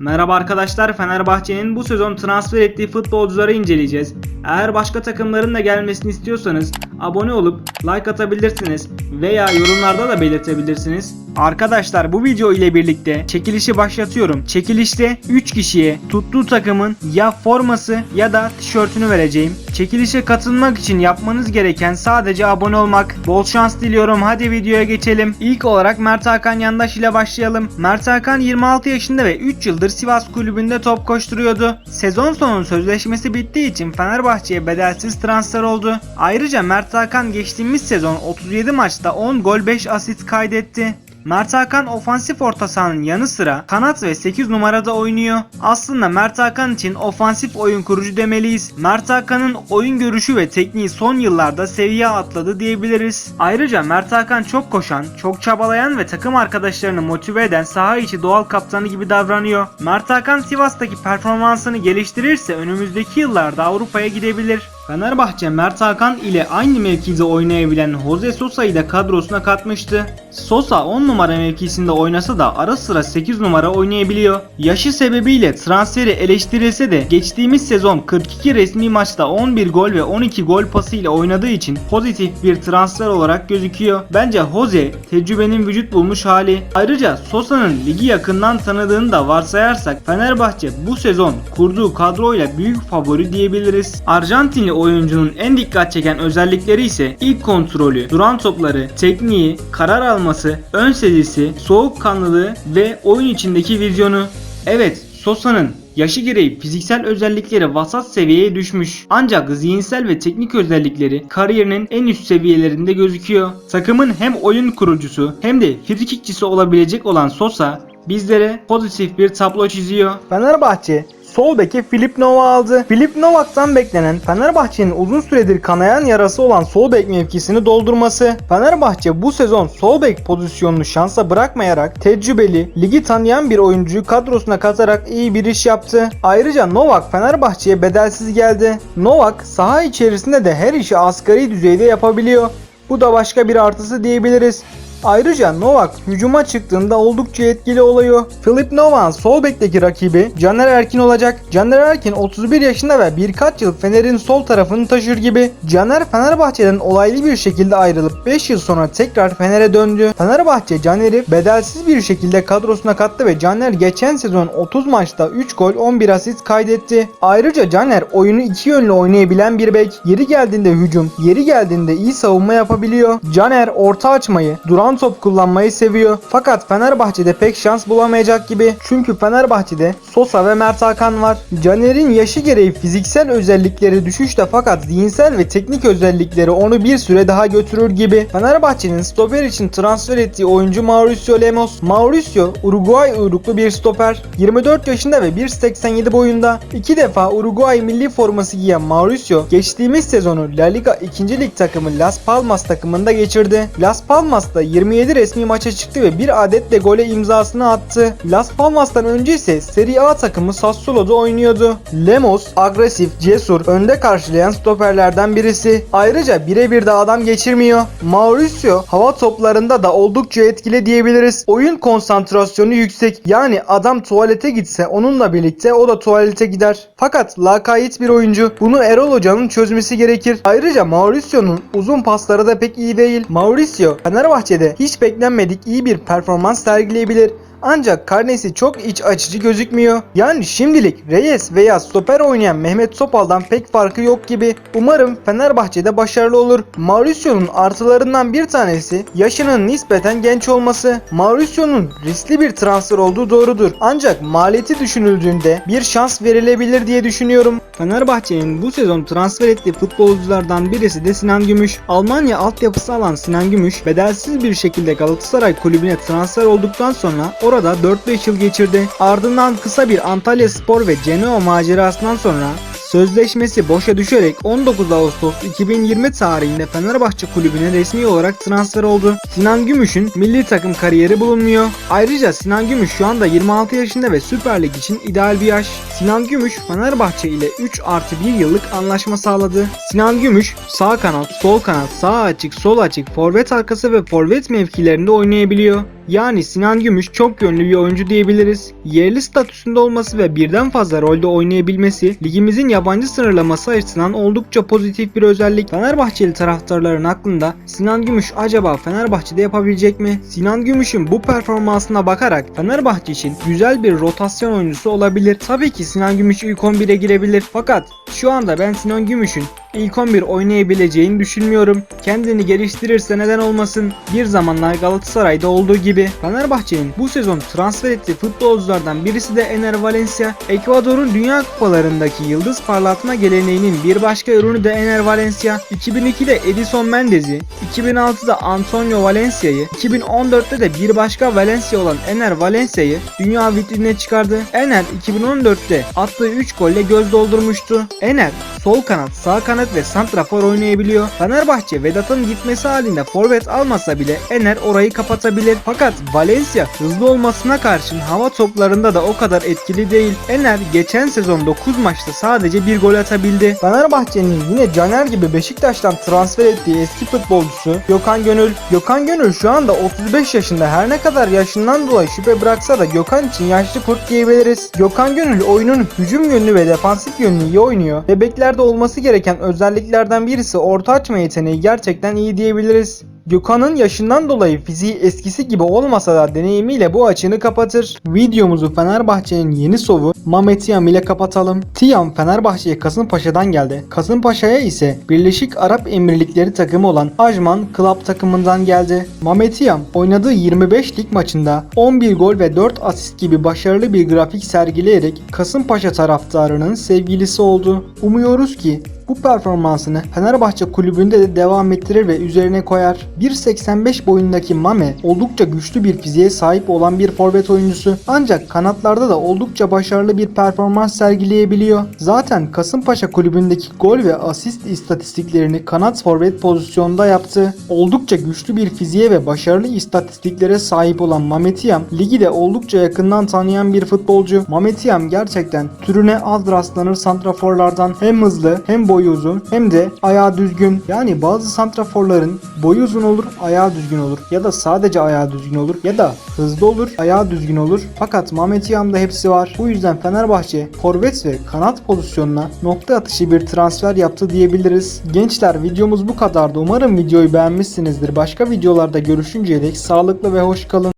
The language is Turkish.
Merhaba arkadaşlar Fenerbahçe'nin bu sezon transfer ettiği futbolcuları inceleyeceğiz. Eğer başka takımların da gelmesini istiyorsanız abone olup like atabilirsiniz veya yorumlarda da belirtebilirsiniz. Arkadaşlar bu video ile birlikte çekilişi başlatıyorum. Çekilişte 3 kişiye tuttuğu takımın ya forması ya da tişörtünü vereceğim. Çekilişe katılmak için yapmanız gereken sadece abone olmak. Bol şans diliyorum. Hadi videoya geçelim. İlk olarak Mert Hakan Yandaş ile başlayalım. Mert Hakan 26 yaşında ve 3 yıldır Sivas kulübünde top koşturuyordu. Sezon sonu sözleşmesi bittiği için Fenerbahçe'ye bedelsiz transfer oldu. Ayrıca Mert Hakan geçtiğimiz sezon 37 maçta 10 gol 5 asist kaydetti. Mert Hakan ofansif orta sahanın yanı sıra kanat ve 8 numarada oynuyor. Aslında Mert Hakan için ofansif oyun kurucu demeliyiz. Mert Hakan'ın oyun görüşü ve tekniği son yıllarda seviye atladı diyebiliriz. Ayrıca Mert Hakan çok koşan, çok çabalayan ve takım arkadaşlarını motive eden saha içi doğal kaptanı gibi davranıyor. Mert Hakan Sivas'taki performansını geliştirirse önümüzdeki yıllarda Avrupa'ya gidebilir. Fenerbahçe Mert Hakan ile aynı mevkide oynayabilen Jose Sosa'yı da kadrosuna katmıştı. Sosa 10 numara mevkisinde oynasa da ara sıra 8 numara oynayabiliyor. Yaşı sebebiyle transferi eleştirilse de geçtiğimiz sezon 42 resmi maçta 11 gol ve 12 gol pası ile oynadığı için pozitif bir transfer olarak gözüküyor. Bence Jose tecrübenin vücut bulmuş hali. Ayrıca Sosa'nın ligi yakından tanıdığını da varsayarsak Fenerbahçe bu sezon kurduğu kadroyla büyük favori diyebiliriz. Arjantinli oyuncunun en dikkat çeken özellikleri ise ilk kontrolü, duran topları, tekniği, karar alması, ön sezisi, soğukkanlılığı ve oyun içindeki vizyonu. Evet, Sosa'nın Yaşı gereği fiziksel özellikleri vasat seviyeye düşmüş. Ancak zihinsel ve teknik özellikleri kariyerinin en üst seviyelerinde gözüküyor. Takımın hem oyun kurucusu hem de frikikçisi olabilecek olan Sosa bizlere pozitif bir tablo çiziyor. Fenerbahçe sol beki Filip Nova aldı. Filip Novak'tan beklenen Fenerbahçe'nin uzun süredir kanayan yarası olan sol bek mevkisini doldurması. Fenerbahçe bu sezon sol bek pozisyonunu şansa bırakmayarak tecrübeli, ligi tanıyan bir oyuncuyu kadrosuna katarak iyi bir iş yaptı. Ayrıca Novak Fenerbahçe'ye bedelsiz geldi. Novak saha içerisinde de her işi asgari düzeyde yapabiliyor. Bu da başka bir artısı diyebiliriz. Ayrıca Novak hücuma çıktığında oldukça etkili oluyor. Filip Novak'ın sol bekteki rakibi Caner Erkin olacak. Caner Erkin 31 yaşında ve birkaç yıl Fener'in sol tarafını taşır gibi. Caner Fenerbahçe'den olaylı bir şekilde ayrılıp 5 yıl sonra tekrar Fener'e döndü. Fenerbahçe Caner'i bedelsiz bir şekilde kadrosuna kattı ve Caner geçen sezon 30 maçta 3 gol 11 asist kaydetti. Ayrıca Caner oyunu iki yönlü oynayabilen bir bek. Yeri geldiğinde hücum, yeri geldiğinde iyi savunma yapabiliyor. Caner orta açmayı, duran top kullanmayı seviyor. Fakat Fenerbahçe'de pek şans bulamayacak gibi. Çünkü Fenerbahçe'de Sosa ve Mert Hakan var. Caner'in yaşı gereği fiziksel özellikleri düşüşte fakat zihinsel ve teknik özellikleri onu bir süre daha götürür gibi. Fenerbahçe'nin stoper için transfer ettiği oyuncu Mauricio Lemos. Mauricio Uruguay uyruklu bir stoper. 24 yaşında ve 1.87 boyunda. İki defa Uruguay milli forması giyen Mauricio geçtiğimiz sezonu La Liga 2. Lig takımı Las Palmas takımında geçirdi. Las Palmas'ta 27 resmi maça çıktı ve bir adet de gole imzasını attı. Las Palmas'tan önce ise Serie A takımı Sassuolo'da oynuyordu. Lemos agresif, cesur, önde karşılayan stoperlerden birisi. Ayrıca birebir de adam geçirmiyor. Mauricio hava toplarında da oldukça etkili diyebiliriz. Oyun konsantrasyonu yüksek. Yani adam tuvalete gitse onunla birlikte o da tuvalete gider. Fakat lakayt bir oyuncu. Bunu Erol Hoca'nın çözmesi gerekir. Ayrıca Mauricio'nun uzun pasları da pek iyi değil. Mauricio Fenerbahçe'de hiç beklenmedik iyi bir performans sergileyebilir. Ancak karnesi çok iç açıcı gözükmüyor. Yani şimdilik Reyes veya stoper oynayan Mehmet Topal'dan pek farkı yok gibi. Umarım Fenerbahçe'de başarılı olur. Mauricio'nun artılarından bir tanesi yaşının nispeten genç olması. Mauricio'nun riskli bir transfer olduğu doğrudur. Ancak maliyeti düşünüldüğünde bir şans verilebilir diye düşünüyorum. Fenerbahçe'nin bu sezon transfer ettiği futbolculardan birisi de Sinan Gümüş. Almanya altyapısı alan Sinan Gümüş bedelsiz bir şekilde Galatasaray kulübüne transfer olduktan sonra orada 4-5 yıl geçirdi. Ardından kısa bir Antalya Spor ve Genoa macerasından sonra Sözleşmesi boşa düşerek 19 Ağustos 2020 tarihinde Fenerbahçe kulübüne resmi olarak transfer oldu. Sinan Gümüş'ün milli takım kariyeri bulunmuyor. Ayrıca Sinan Gümüş şu anda 26 yaşında ve Süper Lig için ideal bir yaş. Sinan Gümüş Fenerbahçe ile 3 artı 1 yıllık anlaşma sağladı. Sinan Gümüş sağ kanat, sol kanat, sağ açık, sol açık, forvet arkası ve forvet mevkilerinde oynayabiliyor. Yani Sinan Gümüş çok yönlü bir oyuncu diyebiliriz. Yerli statüsünde olması ve birden fazla rolde oynayabilmesi ligimizin yabancı sınırlaması açısından oldukça pozitif bir özellik. Fenerbahçeli taraftarların aklında Sinan Gümüş acaba Fenerbahçe'de yapabilecek mi? Sinan Gümüş'ün bu performansına bakarak Fenerbahçe için güzel bir rotasyon oyuncusu olabilir. Tabii ki Sinan Gümüş ilk 11'e girebilir. Fakat şu anda ben Sinan Gümüş'ün ilk 11 oynayabileceğini düşünmüyorum. Kendini geliştirirse neden olmasın. Bir zamanlar Galatasaray'da olduğu gibi. Fenerbahçe'nin bu sezon transfer ettiği futbolculardan birisi de Ener Valencia. Ekvador'un Dünya Kupalarındaki yıldız parlatma geleneğinin bir başka ürünü de Ener Valencia. 2002'de Edison Mendez'i, 2006'da Antonio Valencia'yı, 2014'te de bir başka Valencia olan Ener Valencia'yı dünya vitrinine çıkardı. Ener 2014'te attığı 3 golle göz doldurmuştu. Ener sol kanat, sağ kanat ve santrafor oynayabiliyor. Fenerbahçe Vedat'ın gitmesi halinde forvet almasa bile Ener orayı kapatabilir. Fakat Valencia hızlı olmasına karşın hava toplarında da o kadar etkili değil. Ener geçen sezon 9 maçta sadece bir gol atabildi. Fenerbahçe'nin yine Caner gibi Beşiktaş'tan transfer ettiği eski futbolcusu Gökhan Gönül. Gökhan Gönül şu anda 35 yaşında her ne kadar yaşından dolayı şüphe bıraksa da Gökhan için yaşlı kurt diyebiliriz. Gökhan Gönül oyunun hücum yönlü ve defansif yönlü iyi oynuyor. Bebeklerde olması gereken özelliklerden birisi orta açma yeteneği gerçekten iyi diyebiliriz. Gökhan'ın yaşından dolayı fiziği eskisi gibi olmasa da deneyimiyle bu açığını kapatır. Videomuzu Fenerbahçe'nin yeni sovu Mehmet Tiam ile kapatalım. Tiam Fenerbahçe'ye Kasımpaşa'dan geldi. Kasımpaşa'ya ise Birleşik Arap Emirlikleri takımı olan Ajman Club takımından geldi. Mehmet Tiam oynadığı 25 lig maçında 11 gol ve 4 asist gibi başarılı bir grafik sergileyerek Kasımpaşa taraftarının sevgilisi oldu. Umuyoruz ki bu performansını Fenerbahçe kulübünde de devam ettirir ve üzerine koyar. 1.85 boyundaki Mame oldukça güçlü bir fiziğe sahip olan bir forvet oyuncusu. Ancak kanatlarda da oldukça başarılı bir performans sergileyebiliyor. Zaten Kasımpaşa kulübündeki gol ve asist istatistiklerini kanat forvet pozisyonda yaptı. Oldukça güçlü bir fiziğe ve başarılı istatistiklere sahip olan Mametiyam ligi de oldukça yakından tanıyan bir futbolcu. Mametiyam gerçekten türüne az rastlanır santraforlardan hem hızlı hem boyu uzun hem de ayağı düzgün. Yani bazı santraforların boyu uzun olur, ayağı düzgün olur. Ya da sadece ayağı düzgün olur ya da hızlı olur, ayağı düzgün olur. Fakat Mehmet Yam'da hepsi var. Bu yüzden Fenerbahçe forvet ve kanat pozisyonuna nokta atışı bir transfer yaptı diyebiliriz. Gençler videomuz bu kadardı. Umarım videoyu beğenmişsinizdir. Başka videolarda görüşünceye dek sağlıklı ve hoş kalın.